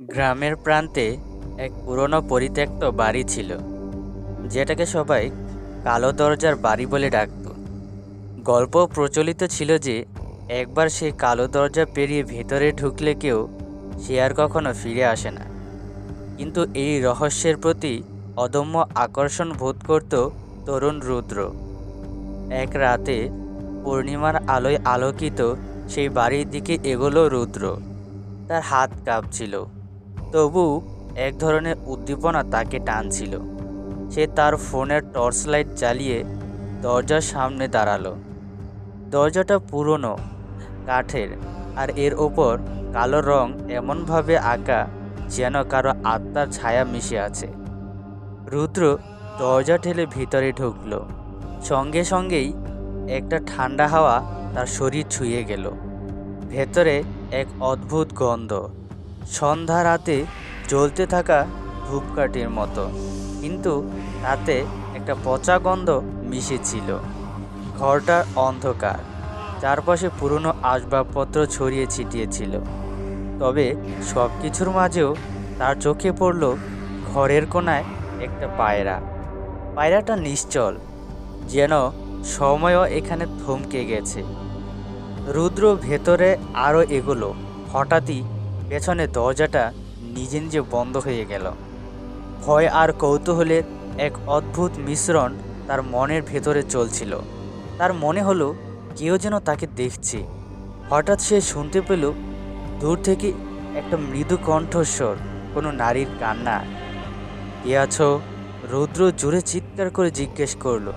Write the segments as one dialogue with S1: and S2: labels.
S1: গ্রামের প্রান্তে এক পুরনো পরিত্যক্ত বাড়ি ছিল, যেটাকে সবাই কালো দরজার বাড়ি বলে ডাকত। গল্প প্রচলিত ছিল যে, একবার সেই কালো দরজা পেরিয়ে ভেতরে ঢুকলে কেউ সে আর কখনো ফিরে আসে না। কিন্তু এই রহস্যের প্রতি অদম্য আকর্ষণ বোধ করত তরুণ রুদ্র। এক রাতে পূর্ণিমার আলোয় আলোকিত সেই বাড়ির দিকে এগোলো রুদ্র। তার হাত কাঁপছিল। তবু এক ধরনের উদ্দীপনা তাকে টানছিল। সে তার ফোনের টর্চ লাইট জ্বালিয়ে দরজার সামনে দাঁড়াল। দরজাটা পুরনো, কাঠের, আর এর ওপর কালো রং এমনভাবে আঁকা যেন কারও আত্মার ছায়া মিশে আছে। রুদ্র দরজা ঠেলে ভিতরে ঢুকল। সঙ্গে সঙ্গেই একটা ঠান্ডা হাওয়া তার শরীর ছুঁয়ে গেল। ভেতরে এক অদ্ভুত গন্ধ। সন্ধ্যা রাতে জ্বলতে থাকা ধূপকাঠির মতো। কিন্তু তাতে একটা পচা গন্ধ মিশেছিল। ঘরটার অন্ধকার। চারপাশে পুরনো আসবাবপত্র ছড়িয়ে ছিটিয়েছিল। তবে সব কিছুর মাঝেও তার চোখে পড়ল ঘরের কোনায় একটা পায়রা। পায়রাটা নিশ্চল, যেন সময়ও এখানে থমকে গেছে। রুদ্র ভেতরে আরও এগোলো। হঠাৎই পেছনে দরজাটা নিজে নিজে বন্ধ হয়ে গেল। ভয় আর কৌতূহলের এক অদ্ভুত মিশ্রণ তার মনের ভেতরে চলছিল। তার মনে হলো, কেউ যেন তাকে দেখছে। হঠাৎ সে শুনতে পেল, দূর থেকে একটা মৃদু কণ্ঠস্বর, কোনো নারীর কান্না। কে আছো? রুদ্র জোরে চিৎকার করে জিজ্ঞেস করল।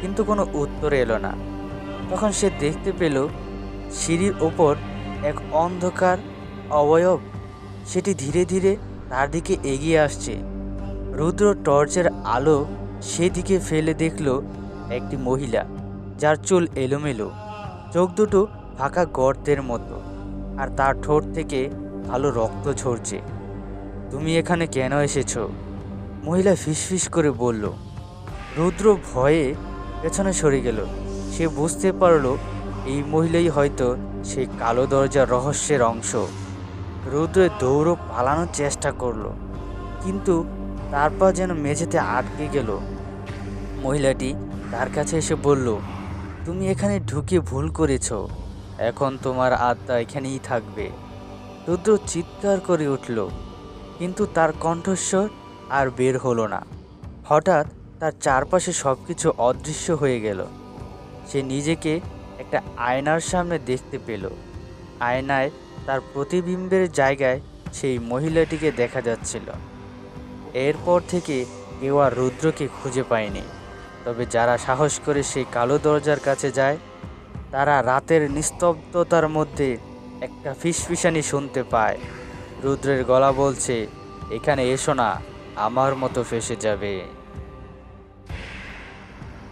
S1: কিন্তু কোনো উত্তর এলো না। তখন সে দেখতে পেল, সিঁড়ির ওপর এক অন্ধকার অবয়ব, সেটি ধীরে ধীরে তার দিকে এগিয়ে আসছে। রুদ্র টর্চের আলো সেদিকে ফেলে দেখল একটি মহিলা, যার চুল এলোমেলো। চোখ দুটো ফাঁকা গর্তের মতো, আর তার ঠোঁট থেকে কালো রক্ত ঝরছে। তুমি এখানে কেন এসেছ? মহিলা ফিসফিস করে বলল। রুদ্র ভয়ে পেছনে সরে গেল। সে বুঝতে পারল, এই মহিলাই হয়তো সেই কালো দরজার রহস্যের অংশ। রুদ্র দৌড়ো পালানোর চেষ্টা করল, কিন্তু তারপর যেন মেঝেতে আটকে গেল। মহিলাটি তার কাছে এসে বলল, তুমি এখানে ঢুকে ভুল করেছ। এখন তোমার আত্মা এখানেই থাকবে। রুদ্র চিৎকার করে উঠল, কিন্তু তার কণ্ঠস্বর আর বের হলো না। হঠাৎ তার চারপাশে সব কিছু অদৃশ্য হয়ে গেল। সে নিজেকে একটা আয়নার সামনে দেখতে পেল। আয়নায় তার প্রতিবিম্বের জায়গায় সেই মহিলাটিকে দেখা যাচ্ছিল। এরপর থেকে কেউ আর রুদ্রকে খুঁজে পায়নি। তবে যারা সাহস করে সেই কালো দরজার কাছে যায়, তারা রাতের নিস্তব্ধতার মধ্যে একটা ফিসফিসানি শুনতে পায়। রুদ্রের গলা বলছে, এখানে এসো না, আমার মতো ফেসে যাবে।